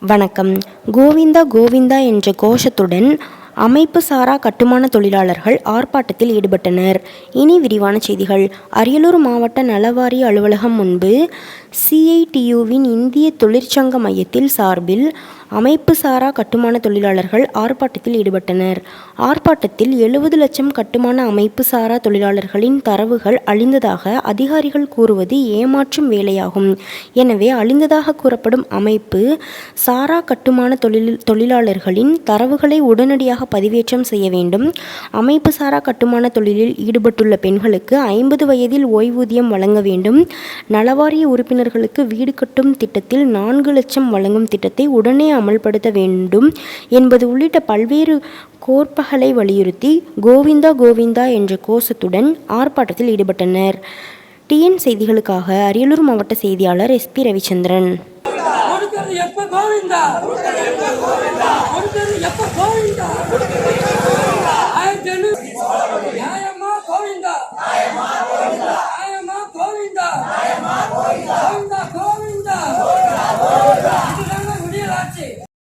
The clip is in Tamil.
வணக்கம். கோவிந்தா கோவிந்தா என்ற கோஷத்துடன் அமைப்பு சாரா கட்டுமான தொழிலாளர்கள் ஆர்ப்பாட்டத்தில் ஈடுபட்டனர். இனி விரிவான செய்திகள். அரியலூர் மாவட்ட நலவாரிய அலுவலகம் முன்பு சிஐடியுவின் இந்திய தொழிற்சங்க மையத்தில் சார்பில் அமைப்பு சாரா கட்டுமான தொழிலாளர்கள் ஆர்ப்பாட்டத்தில் ஈடுபட்டனர். ஆர்ப்பாட்டத்தில் எழுபது லட்சம் கட்டுமான அமைப்பு சாரா தொழிலாளர்களின் தரவுகள் அழிந்ததாக அதிகாரிகள் கூறுவது ஏமாற்றும் வேலையாகும். எனவே அழிந்ததாக கூறப்படும் அமைப்பு சாரா கட்டுமான தொழில் தொழிலாளர்களின் தரவுகளை உடனடியாக பதிவேற்றம் செய்ய வேண்டும். அமைப்பு சாரா கட்டுமான தொழிலில் ஈடுபட்டுள்ள பெண்களுக்கு ஐம்பது வயதில் ஓய்வூதியம் வழங்க வேண்டும். நலவாரிய உறுப்பினர்களுக்கு வீடு கட்டும் திட்டத்தில் நான்கு லட்சம் வழங்கும் திட்டத்தை உடனே அமல்படுத்த வேண்டும் என்பது உள்ளிட்ட பல்வேறு கோர்ப்புகளை வலியுறுத்தி கோவிந்தா கோவிந்தா என்ற கோஷத்துடன் ஆர்ப்பாட்டத்தில் ஈடுபட்டனர். டிஎன் செய்திகளுக்காக அரியலூர் மாவட்ட செய்தியாளர் எஸ்பி ரவிச்சந்திரன். எப்ப கோவிந்தா? எப்ப கோவிந்தா? đó.